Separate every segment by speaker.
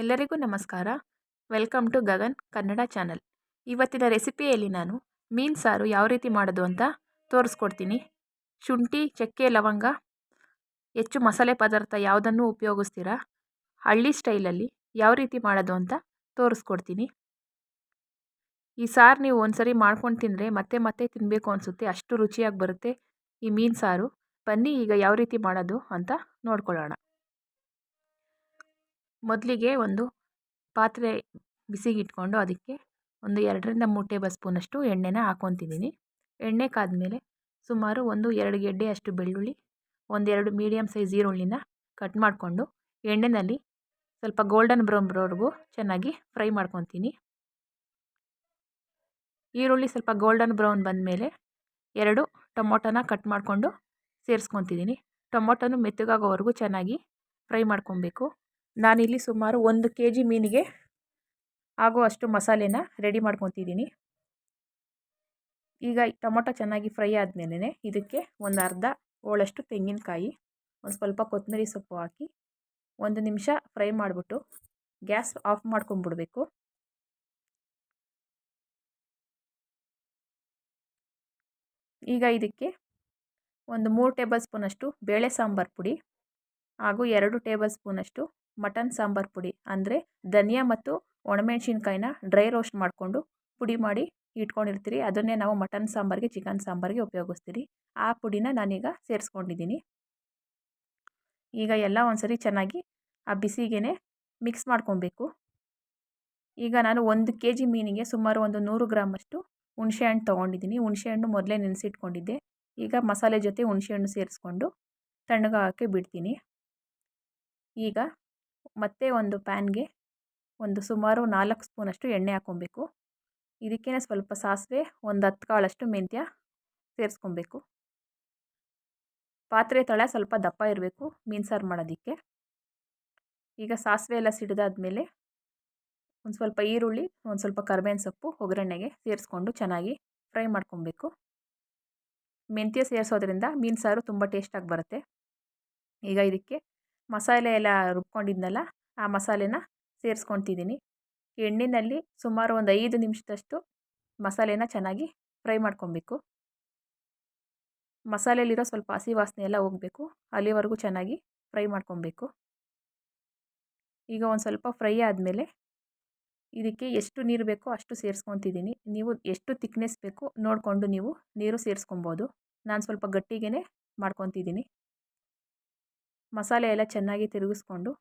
Speaker 1: ಎಲ್ಲರಿಗೂ ನಮಸ್ಕಾರ. Welcome to Gagan Kannada channel. ಇವತ್ತಿನ ರೆಸಿಪಿಯಲ್ಲಿ ನಾನು ಮೀನು ಸಾರು ಯಾವ ರೀತಿ ಮಾಡೋದು ಅಂತ ತೋರಿಸ್ಕೊಡ್ತೀನಿ. ಶುಂಠಿ, ಚಕ್ಕೆ, ಲವಂಗ, ಹೆಚ್ಚು ಮಸಾಲೆ ಪದಾರ್ಥ ಯಾವುದನ್ನು ಉಪಯೋಗಿಸ್ತೀರಾ, ಹಳ್ಳಿ ಸ್ಟೈಲಲ್ಲಿ ಯಾವ ರೀತಿ ಮಾಡೋದು ಅಂತ ತೋರಿಸ್ಕೊಡ್ತೀನಿ. ಈ ಸಾರು ನೀವು ಒಂದ್ಸರಿ ಮಾಡ್ಕೊಂಡು ತಿಂದರೆ ಮತ್ತೆ ಮತ್ತೆ ತಿನ್ನಬೇಕು ಅನಿಸುತ್ತೆ, ಅಷ್ಟು ರುಚಿಯಾಗಿ ಬರುತ್ತೆ ಈ ಮೀನು ಸಾರು. ಬನ್ನಿ ಈಗ ಯಾವ ರೀತಿ ಮಾಡೋದು ಅಂತ ನೋಡ್ಕೊಳ್ಳೋಣ. ಮೊದಲಿಗೆ ಒಂದು ಪಾತ್ರೆ ಬಿಸಿಗಿಟ್ಕೊಂಡು ಅದಕ್ಕೆ ಒಂದು ಎರಡರಿಂದ ಮೂರು ಟೇಬಲ್ ಸ್ಪೂನಷ್ಟು ಎಣ್ಣೆನ ಹಾಕ್ಕೊತಿದ್ದೀನಿ. ಎಣ್ಣೆ ಕಾದ್ಮೇಲೆ ಸುಮಾರು ಒಂದು ಎರಡು ಗೆಡ್ಡೆಯಷ್ಟು ಬೆಳ್ಳುಳ್ಳಿ ಒಂದೆರಡು ಮೀಡಿಯಮ್ ಸೈಜ್ ಈರುಳ್ಳಿನ ಕಟ್ ಮಾಡಿಕೊಂಡು ಎಣ್ಣೆಯಲ್ಲಿ ಸ್ವಲ್ಪ ಗೋಲ್ಡನ್ ಬ್ರೌನ್ ಬರೋವರೆಗೂ ಚೆನ್ನಾಗಿ ಫ್ರೈ ಮಾಡ್ಕೊತೀನಿ. ಈರುಳ್ಳಿ ಸ್ವಲ್ಪ ಗೋಲ್ಡನ್ ಬ್ರೌನ್ ಬಂದಮೇಲೆ ಎರಡು ಟೊಮೊಟೊನ ಕಟ್ ಮಾಡಿಕೊಂಡು ಸೇರಿಸ್ಕೊತಿದ್ದೀನಿ. ಟೊಮೊಟೊನು ಮೆತ್ತಗಾಗೋವರೆಗೂ ಚೆನ್ನಾಗಿ ಫ್ರೈ ಮಾಡ್ಕೊಬೇಕು. ನಾನಿಲ್ಲಿ ಸುಮಾರು ಒಂದು ಕೆ ಜಿ ಮೀನಿಗೆ ಆಗುವಷ್ಟು ಮಸಾಲೆನ ರೆಡಿ ಮಾಡ್ಕೊತಿದ್ದೀನಿ. ಈಗ ಟೊಮೊಟೊ ಚೆನ್ನಾಗಿ ಫ್ರೈ ಆದಮೇಲೆ ಇದಕ್ಕೆ ಒಂದು ಅರ್ಧ ಹೋಳಷ್ಟು ತೆಂಗಿನಕಾಯಿ, ಒಂದು ಸ್ವಲ್ಪ ಕೊತ್ತಂಬರಿ ಸೊಪ್ಪು ಹಾಕಿ ಒಂದು ನಿಮಿಷ ಫ್ರೈ ಮಾಡಿಬಿಟ್ಟು ಗ್ಯಾಸ್ ಆಫ್ ಮಾಡ್ಕೊಂಡ್ಬಿಡ್ಬೇಕು ಈಗ ಇದಕ್ಕೆ ಒಂದು ಮೂರು ಟೇಬಲ್ ಸ್ಪೂನಷ್ಟು ಬೇಳೆ ಸಾಂಬಾರು ಪುಡಿ ಹಾಗೂ ಎರಡು ಟೇಬಲ್ ಸ್ಪೂನಷ್ಟು ಮಟನ್ ಸಾಂಬಾರು ಪುಡಿ, ಅಂದರೆ ಧನಿಯಾ ಮತ್ತು ಒಣಮೆಣ್ಸಿನ್ಕಾಯಿನ ಡ್ರೈ ರೋಸ್ಟ್ ಮಾಡಿಕೊಂಡು ಪುಡಿ ಮಾಡಿ ಇಟ್ಕೊಂಡಿರ್ತೀರಿ. ಅದನ್ನೇ ನಾವು ಮಟನ್ ಸಾಂಬಾರಿಗೆ, ಚಿಕನ್ ಸಾಂಬಾರಿಗೆ ಉಪಯೋಗಿಸ್ತೀರಿ. ಆ ಪುಡಿನ ನಾನೀಗ ಸೇರಿಸ್ಕೊಂಡಿದ್ದೀನಿ. ಈಗ ಎಲ್ಲ ಒಂದ್ಸರಿ ಚೆನ್ನಾಗಿ ಆ ಬಿಸಿಗೆ ಮಿಕ್ಸ್ ಮಾಡ್ಕೊಬೇಕು. ಈಗ ನಾನು ಒಂದು ಕೆ ಜಿ ಮೀನಿಗೆ ಸುಮಾರು ಒಂದು ನೂರು ಗ್ರಾಮಷ್ಟು ಹುಣಸೆಹಣ್ಣು ತೊಗೊಂಡಿದ್ದೀನಿ. ಹುಣಸೆಹಣ್ಣು ಮೊದಲೇ ನೆನೆಸಿಟ್ಕೊಂಡಿದ್ದೆ. ಈಗ ಮಸಾಲೆ ಜೊತೆ ಹುಣಸೆಹಣ್ಣು ಸೇರಿಸ್ಕೊಂಡು ತಣ್ಣಗಾಗಕ್ಕೆ ಬಿಡ್ತೀನಿ. ಈಗ ಮತ್ತೆ ಒಂದು ಪ್ಯಾನ್ಗೆ ಒಂದು ಸುಮಾರು ನಾಲ್ಕು ಸ್ಪೂನಷ್ಟು ಎಣ್ಣೆ ಹಾಕ್ಕೊಬೇಕು. ಇದಕ್ಕೇ ಸ್ವಲ್ಪ ಸಾಸಿವೆ, ಒಂದು ಹತ್ತು ಕಾಳಷ್ಟು ಮೆಂತ್ಯ ಸೇರಿಸ್ಕೊಬೇಕು. ಪಾತ್ರೆ ತಳ ಸ್ವಲ್ಪ ದಪ್ಪ ಇರಬೇಕು ಮೀನು ಸಾರು ಮಾಡೋದಕ್ಕೆ. ಈಗ ಸಾಸಿವೆ ಎಲ್ಲ ಸಿಡಿದಾದ್ಮೇಲೆ ಒಂದು ಸ್ವಲ್ಪ ಈರುಳ್ಳಿ, ಒಂದು ಸ್ವಲ್ಪ ಕರ್ಬೇವಿನ ಸೊಪ್ಪು, ಒಗ್ಗರಣೆಗೆ ಸೇರಿಸ್ಕೊಂಡು ಚೆನ್ನಾಗಿ ಫ್ರೈ ಮಾಡ್ಕೊಬೇಕು. ಮೆಂತ್ಯ ಸೇರಿಸೋದ್ರಿಂದ ಮೀನು ಸಾರು ತುಂಬ ಟೇಸ್ಟಾಗಿ ಬರುತ್ತೆ. ಈಗ ಇದಕ್ಕೆ ಮಸಾಲೆ ಎಲ್ಲ ರುಬ್ಕೊಂಡಿದ್ನಲ್ಲ, ಆ ಮಸಾಲೆನ ಸೇರಿಸ್ಕೊತಿದ್ದೀನಿ. ಎಣ್ಣೆಯಲ್ಲಿ ಸುಮಾರು ಒಂದು ಐದು ನಿಮಿಷದಷ್ಟು ಮಸಾಲೆನ ಚೆನ್ನಾಗಿ ಫ್ರೈ ಮಾಡ್ಕೊಬೇಕು. ಮಸಾಲೆಯಲ್ಲಿರೋ ಸ್ವಲ್ಪ ಹಸಿ ವಾಸನೆ ಎಲ್ಲ ಹೋಗಬೇಕು, ಅಲ್ಲಿವರೆಗೂ ಚೆನ್ನಾಗಿ ಫ್ರೈ ಮಾಡ್ಕೊಬೇಕು. ಈಗ ಒಂದು ಸ್ವಲ್ಪ ಫ್ರೈ ಆದಮೇಲೆ ಇದಕ್ಕೆ ಎಷ್ಟು ನೀರು ಬೇಕೋ ಅಷ್ಟು ಸೇರಿಸ್ಕೊತಿದ್ದೀನಿ. ನೀವು ಎಷ್ಟು ತಿಕ್ನೆಸ್ ಬೇಕು ನೋಡಿಕೊಂಡು ನೀವು ನೀರು ಸೇರಿಸ್ಕೊಬೋದು. ನಾನು ಸ್ವಲ್ಪ ಗಟ್ಟಿಗೆ ಮಾಡ್ಕೊತಿದ್ದೀನಿ. ಮಸಾಲೆ ಎಲ್ಲ ಚೆನ್ನಾಗಿ ತಿರುಗಿಸ್ಕೊಂಡು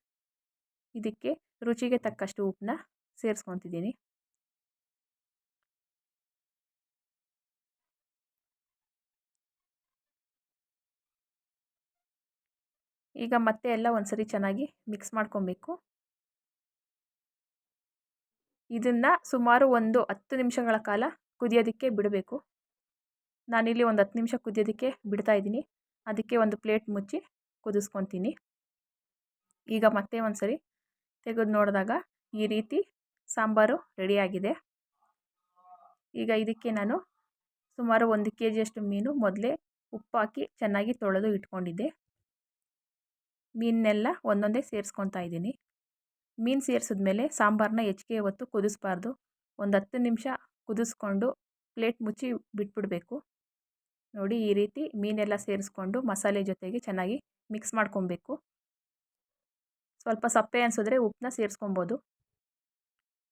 Speaker 1: ಇದಕ್ಕೆ ರುಚಿಗೆ ತಕ್ಕಷ್ಟು ಉಪ್ಪನ್ನ ಸೇರಿಸ್ಕೊತಿದ್ದೀನಿ. ಈಗ ಮತ್ತೆ ಎಲ್ಲ ಒಂದ್ಸರಿ ಚೆನ್ನಾಗಿ ಮಿಕ್ಸ್ ಮಾಡ್ಕೊಬೇಕು. ಇದನ್ನು ಸುಮಾರು ಒಂದು ಹತ್ತು ನಿಮಿಷಗಳ ಕಾಲ ಕುದಿಯೋದಕ್ಕೆ ಬಿಡಬೇಕು. ನಾನಿಲ್ಲಿ ಒಂದು ಹತ್ತು ನಿಮಿಷ ಕುದಿಯೋದಕ್ಕೆ ಬಿಡ್ತಾಯಿದ್ದೀನಿ ಅದಕ್ಕೆ ಒಂದು ಪ್ಲೇಟ್ ಮುಚ್ಚಿ ಕುದಿಸ್ಕೊತೀನಿ. ಈಗ ಮತ್ತೆ ಒಂದು ಸರಿ ತೆಗೆದು ನೋಡಿದಾಗ ಈ ರೀತಿ ಸಾಂಬಾರು ರೆಡಿಯಾಗಿದೆ. ಈಗ ಇದಕ್ಕೆ ನಾನು ಸುಮಾರು ಒಂದು ಕೆ ಜಿಯಷ್ಟು ಮೀನು ಮೊದಲೇ ಉಪ್ಪು ಹಾಕಿ ಚೆನ್ನಾಗಿ ತೊಳೆದು ಇಟ್ಕೊಂಡಿದ್ದೆ. ಮೀನನ್ನೆಲ್ಲ ಒಂದೊಂದೇ ಸೇರಿಸ್ಕೊತಾ ಇದ್ದೀನಿ. ಮೀನು ಸೇರಿಸಿದ್ಮೇಲೆ ಸಾಂಬಾರನ್ನ ಹೆಚ್ಚಿಗೆ ಹೊತ್ತು ಕುದಿಸ್ಬಾರ್ದು. ಒಂದು ಹತ್ತು ನಿಮಿಷ ಕುದಿಸ್ಕೊಂಡು ಪ್ಲೇಟ್ ಮುಚ್ಚಿ ಬಿಟ್ಬಿಡಬೇಕು. ನೋಡಿ ಈ ರೀತಿ ಮೀನೆಲ್ಲ ಸೇರಿಸ್ಕೊಂಡು ಮಸಾಲೆ ಜೊತೆಗೆ ಚೆನ್ನಾಗಿ ಮಿಕ್ಸ್ ಮಾಡ್ಕೊಬೇಕು. ಸ್ವಲ್ಪ ಸಪ್ಪೆ ಅನಿಸಿದ್ರೆ ಉಪ್ಪನ್ನ ಸೇರಿಸ್ಕೊಬೋದು.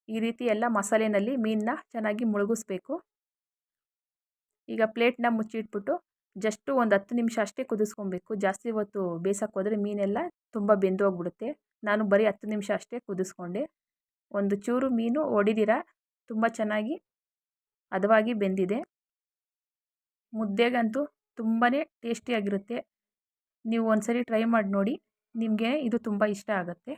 Speaker 1: ಈ ರೀತಿ ಎಲ್ಲ ಮಸಾಲೆನಲ್ಲಿ ಮೀನನ್ನ ಚೆನ್ನಾಗಿ ಮುಳುಗಿಸ್ಬೇಕು. ಈಗ ಪ್ಲೇಟ್ನ ಮುಚ್ಚಿಟ್ಬಿಟ್ಟು ಜಸ್ಟು ಒಂದು ಹತ್ತು ನಿಮಿಷ ಅಷ್ಟೇ ಕುದಿಸ್ಕೊಬೇಕು. ಜಾಸ್ತಿ ಹೊತ್ತು ಬೇಯಿಸೋಕ್ಕೋದ್ರೆ ಮೀನೆಲ್ಲ ತುಂಬ ಬೆಂದು ಹೋಗ್ಬಿಡುತ್ತೆ ನಾನು ಬರೀ ಹತ್ತು ನಿಮಿಷ ಅಷ್ಟೇ ಕುದಿಸ್ಕೊಂಡೆ. ಒಂದು ಚೂರು ಮೀನು ಒಡಿದಿರ ತುಂಬ ಚೆನ್ನಾಗಿ ಹದವಾಗಿ ಬೆಂದಿದೆ. ಮುದ್ದೆಗಂತೂ ತುಂಬಾ ಟೇಸ್ಟಿಯಾಗಿರುತ್ತೆ ನೀವು ಒಂದ್ಸರಿ ಟ್ರೈ ಮಾಡಿ ನೋಡಿ ನಿಮಗೆ ಇದು ತುಂಬ ಇಷ್ಟ ಆಗುತ್ತೆ.